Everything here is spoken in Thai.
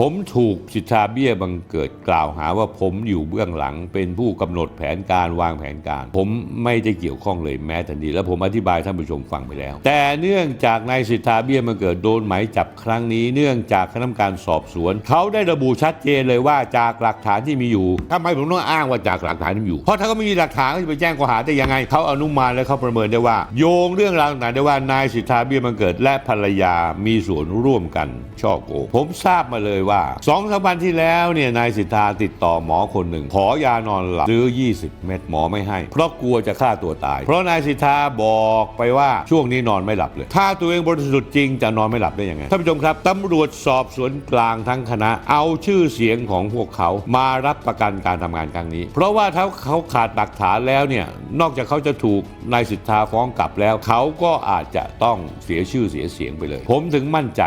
ผมถูกสิทธาเบี้ยบังเกิดกล่าวหาว่าผมอยู่เบื้องหลังเป็นผู้กำหนดแผนการวางแผนการ ผมไม่ได้เกี่ยวข้องเลยแม้แต่นิดและผมอธิบายท่านผู้ชมฟังไปแล้ว แต่เนื่องจากนายสิทธาเบี้ยบังเกิดโดนหมายจับครั้งนี้ เนื่องจากคณะกรรมการสอบสวน เขาได้ระบุชัดเจนเลยว่าจากหลักฐานที่มีอยู่ทำไมผมต้องอ้างว่าจากหลักฐานที่มีอยู่ เพราะถ้าเขาไม่มีหลักฐานเขาจะไปแจ้งข้อหาได้ยังไงเขาอนุมานและเขาประเมินได้ว่า โยงเรื่องราวต่างได้ว่านายสิทธาเบี้ยบังเกิดและภรรยามีส่วนร่วมกันช่อโกงผมทราบมาเลยว่าสองสามวันที่แล้วเนี่ยนายสิทธาติดต่อหมอคนหนึ่ง ขอยานอนหลับซื้อ 20 เม็ดหมอไม่ให้ เพราะกลัวจะฆ่าตัวตาย เพราะนายสิทธาบอกไปว่าช่วงนี้นอนไม่หลับเลย ถ้าตัวเองบริสุทธิ์จริงจะนอนไม่หลับได้ยังไงท่านผู้ชมครับตำรวจสอบสวนกลางทั้งคณะ เอาชื่อเสียงของพวกเขามารับประกันการทำงานครั้งนี้ เพราะว่าถ้าเขาขาดหลักฐานแล้วเนี่ยนอกจากเขาจะถูกนายสิทธาฟ้องกลับแล้ว เขาก็อาจจะต้องเสียชื่อเสียเสียงไปเลย ผมถึงมั่นใจ